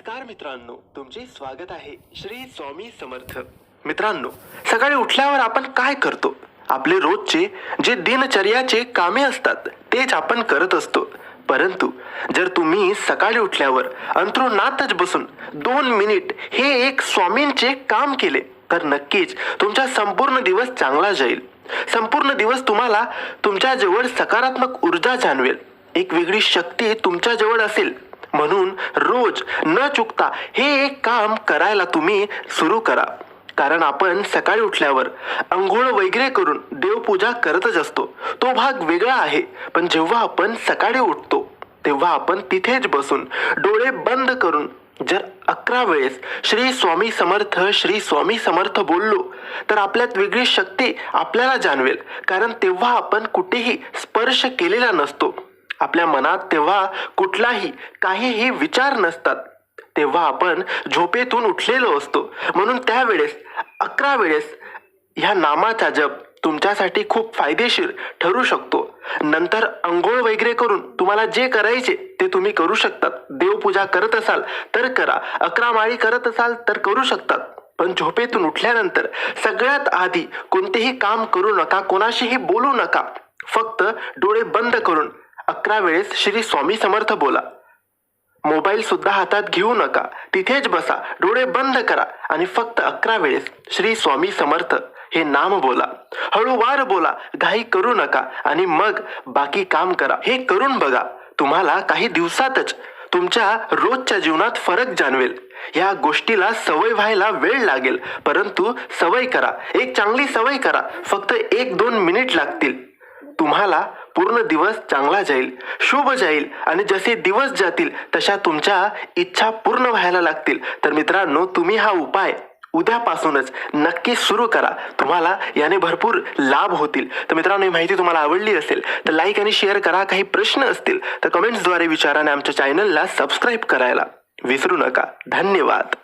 नमस्कार मित्रांनो तुमचे स्वागत आहे श्री स्वामी समर्थ. मित्रांनो सकाळी उठल्यावर आपण काय करतो? आपले रोजचे जे दिनचर्याचे कामे असतात तेच आपण करत असतो. परंतु जर तुम्ही सकाळी उठल्यावर अंतरुणातच बसून दोन मिनिट हे एक स्वामींचे काम केले तर नक्कीच तुमचा संपूर्ण दिवस चांगला जाईल. संपूर्ण दिवस तुम्हाला तुमच्याजवळ सकारात्मक ऊर्जा जाणवेल. एक वेगळी शक्ती तुमच्याजवळ असेल म्हणून रोज न चुकता हे एक काम करायला तुम्ही सुरू करा. कारण आपण सकाळी उठल्यावर अंघोळ वगैरे करून देवपूजा करतच असतो. तो भाग वेगळा आहे. पण जेव्हा आपण सकाळी उठतो तेव्हा आपण तिथेच बसून डोळे बंद करून जर अकरा वेळेस श्री स्वामी समर्थ श्री स्वामी समर्थ बोललो तर आपल्यात वेगळी शक्ती आपल्याला जाणवेल. कारण तेव्हा आपण कुठेही स्पर्श केलेला नसतो. आपल्या मनात तेव्हा कुठलाही काहीही विचार नसतात. तेव्हा आपण झोपेतून उठलेलो असतो. म्हणून त्यावेळेस अकरा वेळेस ह्या नामाचा जप तुमच्यासाठी खूप फायदेशीर ठरू शकतो. नंतर अंघोळ वगैरे करून तुम्हाला जे करायचे ते तुम्ही करू शकतात. देवपूजा करत असाल तर करा. अकरा माळी करत असाल तर करू शकतात. पण झोपेतून उठल्यानंतर सगळ्यात आधी कोणतेही काम करू नका. कोणाशीही बोलू नका. फक्त डोळे बंद करून अकरा वेळेस श्री स्वामी समर्थ बोला. मोबाईल सुद्धा हातात घेऊ नका. तिथेच बसा. डोळे बंद करा. आणि फक्त अकरा वेळेस श्री स्वामी समर्थ हे नाम बोला. हळूवार बोला. घाई करू नका. आणि मग बाकी काम करा. हे करून बघा. तुम्हाला काही दिवसातच तुमच्या रोजच्या जीवनात फरक जाणवेल. या गोष्टीला सवय व्हायला वेळ लागेल. परंतु सवय करा. एक चांगली सवय करा. फक्त एक दोन मिनिट लागतील. तुम्हाला पूर्ण दिवस चांगला जाईल शुभ जाईल आणि जसे दिवस जातील तशा तुमच्या इच्छा पूर्ण व्हायला लागतील. तर मित्रांनो तुम्ही हा उपाय उद्यापासूनच नक्की सुरू करा. तुम्हाला याने भरपूर लाभ होतील. तर मित्रांनो ही माहिती तुम्हाला आवडली असेल तर लाईक आणि शेअर करा. काही प्रश्न असतील तर कमेंट्सद्वारे विचारा आणि आमच्या चॅनलला सबस्क्राईब करायला विसरू नका. धन्यवाद.